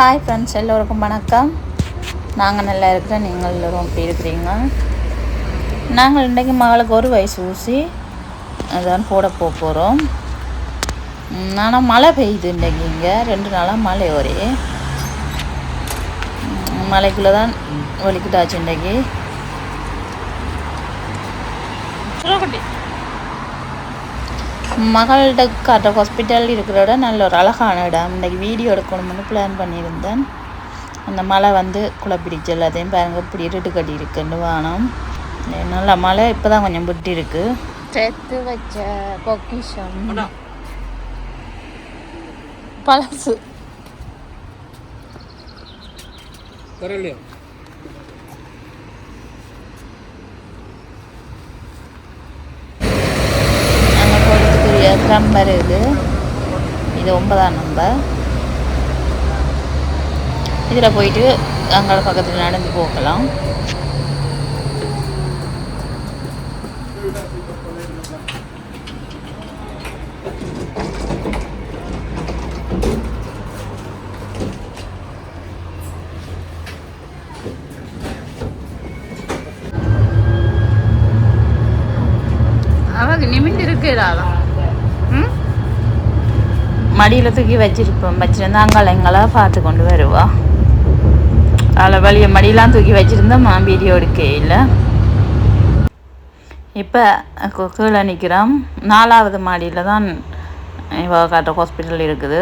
Hi friends எல்லோருக்கும் வணக்கம். நாங்கள் நல்லா இருக்கிறோம் நீங்கள் எல்லோரும் எப்படி இருக்கிறீங்க? நாங்கள் இன்றைக்கு மகளுக்கு ஒரு வயசு ஊசி அதான் போட போக போகிறோம் ஆனால் மழை பெய்யுது இன்றைக்கு இங்கே. ரெண்டு நாளாக மழை ஒரே. மலைக்குள்ளே தான் வலிக்கிட்டாச்சு இன்றைக்கு. மகள்கிட்ட காட்டுற ஹாஸ்பிட்டல் இருக்கிற இடம் நல்ல ஒரு அழகான இடம். இன்றைக்கி வீடியோ எடுக்கணும்னு பிளான் பண்ணியிருந்தேன். அந்த மழை வந்து குழப்பிடிச்சு எல்லாத்தையும் பாருங்க இப்படி இருட்டு கட்டி இருக்குன்னு வானம். நல்ல மழை இப்போ தான் கொஞ்சம் விட்டு இருக்கு. சேர்த்து வச்ச பொக்கிஷம். பழசு வரலையா நாங்கள் போகிறதுக்குரிய நம்பர் இது. இது ஒன்பதாம் நம்பர் இதில் போயிட்டு அங்கே பக்கத்தில் நடந்து போகலாம். அவங்க நிமிந்து இருக்கிறாளாம் மடியில் தூக்கி வச்சிருப்போம் வச்சிருந்தா அங்கே எங்களை பார்த்து கொண்டு வருவா அதில் வழிய மடியெலாம் தூக்கி வச்சுருந்தோம் மா வீடியோ இல்லை இப்போ கீழே நிற்கிறோம் நாலாவது மாடியில் தான் இவ காட்டுற ஹாஸ்பிட்டல் இருக்குது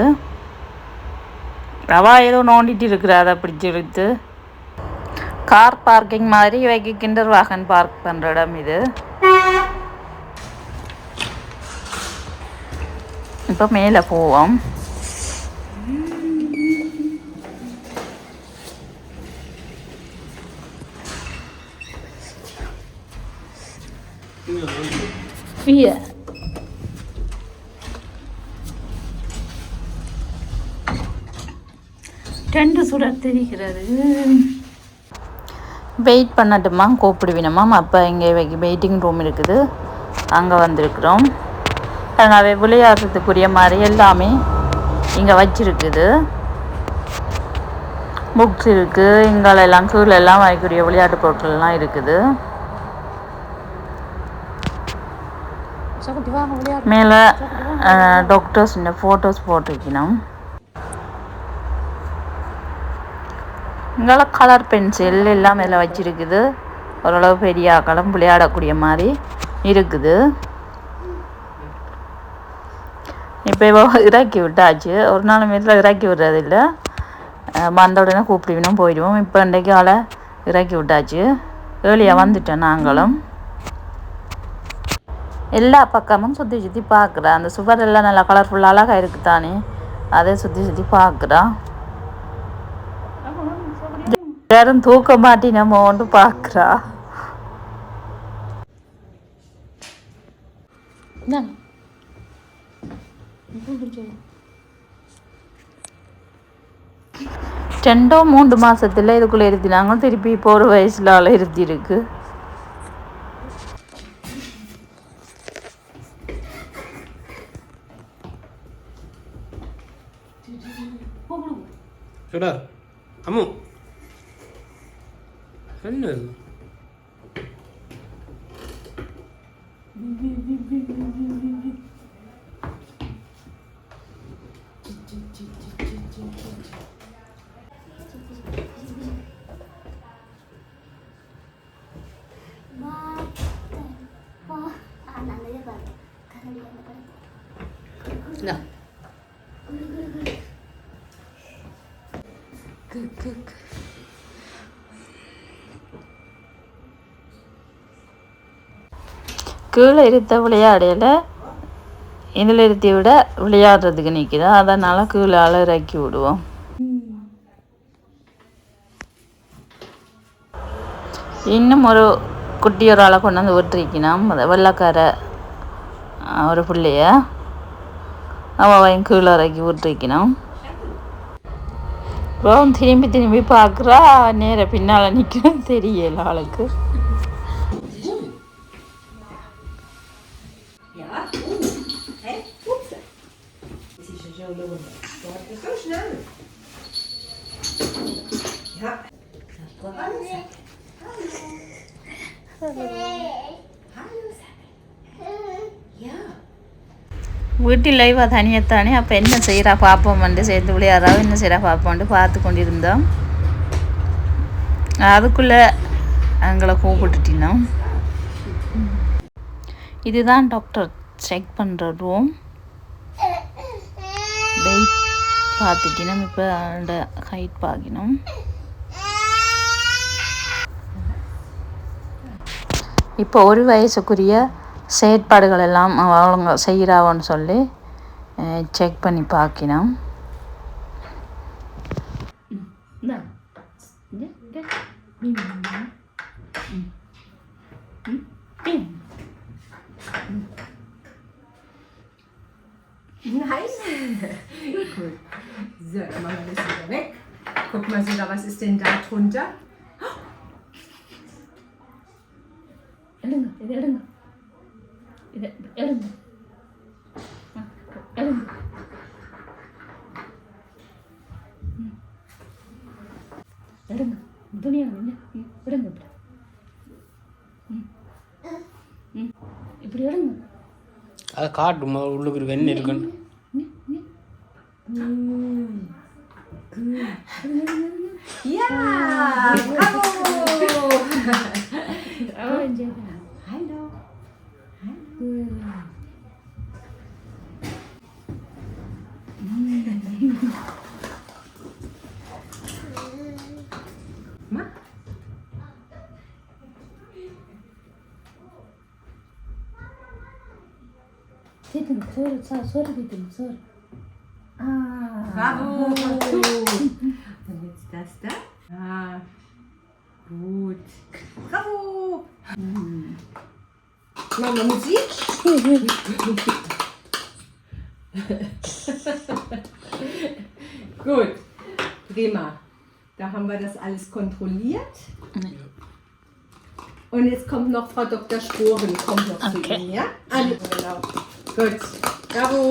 ரவா ஏதோ நோண்டிட்டு இருக்கிறா அதை பிடிச்சி கார் பார்க்கிங் மாதிரி வைக்க கிண்டர் வாகன் பார்க் பண்ணுற இடம் இது இப்போ மேலே போவோம் ரெண்டு சுடர் தெரிகிறது வெயிட் பண்ணட்டுமா? கூப்பிடுவினம்மா அப்போ இங்கே வெயிட்டிங் ரூம் இருக்குது. அங்கே வந்திருக்கிறோம். அதனால விளையாடுறதுக்குரிய மாதிரி எல்லாமே இங்கே வச்சிருக்குது. புக்ஸ் இருக்குது இங்காலெல்லாம் கீழே எல்லாம் வைக்கக்கூடிய விளையாட்டு பொருட்கள்லாம் இருக்குது. மேலே டாக்டர்ஸ் இந்த ஃபோட்டோஸ் போட்டிருக்கணும். இங்கால கலர் பென்சில் எல்லாம் இதில் வச்சிருக்குது. ஓரளவு பெரிய ஆக்களும் விளையாடக்கூடிய மாதிரி இருக்குது. இப்போ இறக்கி விட்டாச்சு. ஒரு நாள் மீதில் இறக்கி விடுறதில்ல. அஹ் வந்த உடனே கூப்பிடுவினும் போயிடுவோம். இப்போ இன்றைக்கு ஆளை இறக்கி விட்டாச்சு. ஏர்லியாக வந்துட்டோம் நாங்களும். எல்லா பக்கமும் சுற்றி சுற்றி பார்க்குறா அந்த சுவர் எல்லாம் நல்லா கலர்ஃபுல்லாக அழகாக இருக்குது தானே அதை சுற்றி சுற்றி பார்க்குறா யாரும் தூக்க மாட்டினமோன்ட்டு பார்க்குறா ரெண்டோ மூன்று மாசத்துல இதுக்குள்ள இருத்தினாங்க திருப்பி இப்போ ஒரு வயசுல ஆள் இருத்தி இருக்கு சுடர் அம்மு. என்ன இது? கீழே இருத்த விளையாடையில் இதில் இருத்தி விட விளையாடுறதுக்கு நிற்கிறா அதனால் கீழே ஆள இறக்கி விடுவோம். இன்னும் ஒரு குட்டி ஒரு ஆளை கொண்டு வந்து விட்டுருக்கணும். வெள்ளக்கார ஒரு பிள்ளைய. அவன் கீழே இறக்கி விட்டுருக்கணும் அப்புறம் திரும்பி திரும்பி பார்க்குறா நேர பின்னால் நிற்கணும் தெரியல ஆளுக்கு Ja. வீட்டில் லைவாக தனியத்தானே? அப்போ என்ன செய்கிறா பார்ப்போம் வந்து சேர்ந்து விளையாடுறா. என்ன செய்கிறா பார்ப்போம்ட்டு பார்த்து கொண்டிருந்தோம். அதுக்குள்ளே எங்களை கூப்பிட்டுட்டினோம். இதுதான் டாக்டர் செக் பண்ணுற ரூம் வெயிட் பார்த்துட்டினோம். இப்போ அந்த ஹைட் பார்க்கணும். இப்போ ஒரு வயசுக்குரிய செயற்பாடுகள் எல்லாம் அவங்க செய்கிறாவோன்னு சொல்லி செக் பண்ணி பார்க்கணும் Nein. Gut. So, dann machen wir das wieder weg. Guck mal, was ist denn da drunter? எடுங்க இது எடுங்க இது எடுங்க துணியா எடுங்க இப்படி ம். இப்படி எடுங்க அதை காட்டுமா உள்ளுக்கு இருக்கு என்ன இருக்குன்னு bravo. Hallo. 음. Dedim soru, sağ soru dedim soru. Aa. Bravo. Und jetzt das da. Ah. Gut. Bravo. Mhm. Wir Musik? Gut. Prima. Da haben wir das alles kontrolliert. Und jetzt kommt noch Frau Dr. Sporen, kommt noch zu Okay. Ihnen, ja? Genau. Gut. Bravo.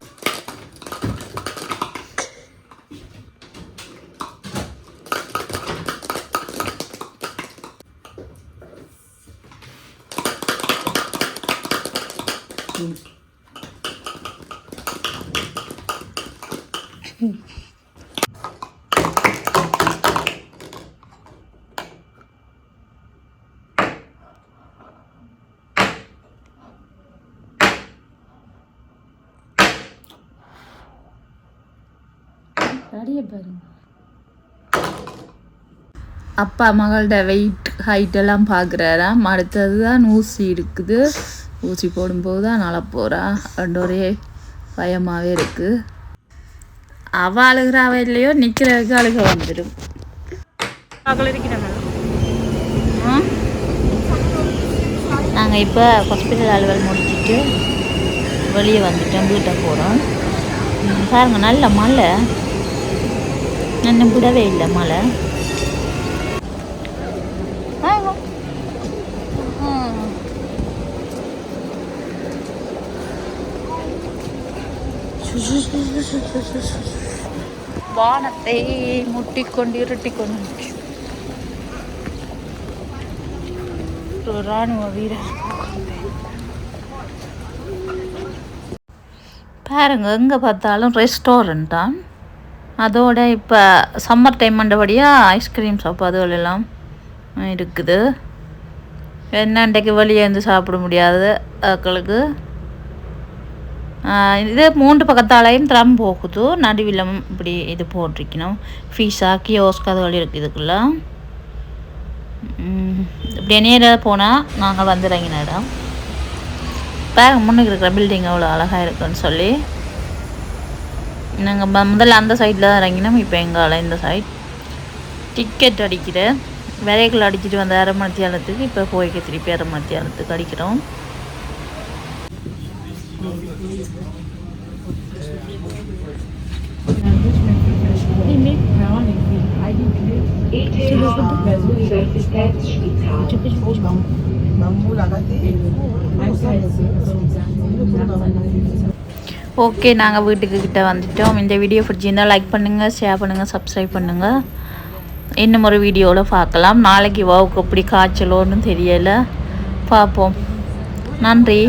அடிய பாருங்க. அப்பா மகளோட weight height எல்லாம் பார்க்குறாராம் அடுத்தது தான் ஊசி இருக்குது ஊசி போடும்போது தான் நல்லா போகிறா ரெண்டு ஒரே பயமாகவே இருக்குது அவள் அழுகிறாவ இல்லையோ நிற்கிறதுக்கு அழுக வந்துடும். நாங்கள் இப்போ ஹாஸ்பிட்டல் அலுவல் முடிச்சிட்டு வெளியே வந்துட்டோம் வீட்டை போகிறோம் பாருங்கள் நல்ல மழை. இன்னும் விடவே இல்லை மழை. வானத்தை முட்டிக்கொண்டு இருட்டிக்கொண்டு ஒரு ராணுவ வீரர். பாருங்க எங்கே பார்த்தாலும் ரெஸ்டாரண்ட் தான் அதோட இப்போ சம்மர் டைம் மண்டபடியாக ஐஸ்கிரீம் ஷாப் அதுகளெல்லாம் இருக்குது. என்ன இன்றைக்கு வெளியே இருந்து சாப்பிட முடியாது மக்களுக்கு இது மூன்று பக்கத்தாலையும் திறம் போகுது. நடுவில் இப்படி இது போட்டிருக்கணும். ஃபீஸா கியோஸ்க் அதுகள் இருக்குது இதுக்குள்ள. இப்படி நேராக போனால் நாங்கள் வந்து இறங்கின இடம் பாருங்க முன்னுக்கு இருக்கிற பில்டிங் அவ்வளோ அழகாக இருக்குன்னு சொல்லி. நாங்கள் முதல்ல அந்த சைடில் தான் இறங்கினோம். இப்போ எங்களால் இந்த சைட் டிக்கெட் அடிக்கிற விரைகள் அடிச்சிட்டு வந்த அரை மணி நேரத்துக்கு இப்போ போய்க்க திருப்பி அரை மணி நேரத்துக்கு அடிக்கிறோம். ஓகே நாங்கள் வீட்டுக்கு கிட்ட வந்துட்டோம். இந்த வீடியோ பிடிச்சிருந்தா லைக் பண்ணுங்கள் ஷேர் பண்ணுங்கள் சப்ஸ்கிரைப் பண்ணுங்கள் இன்னும் ஒரு வீடியோவில் பார்க்கலாம். நாளைக்கு வாவுக்கு எப்படி காய்ச்சலோன்னு தெரியலை. பார்ப்போம். நன்றி.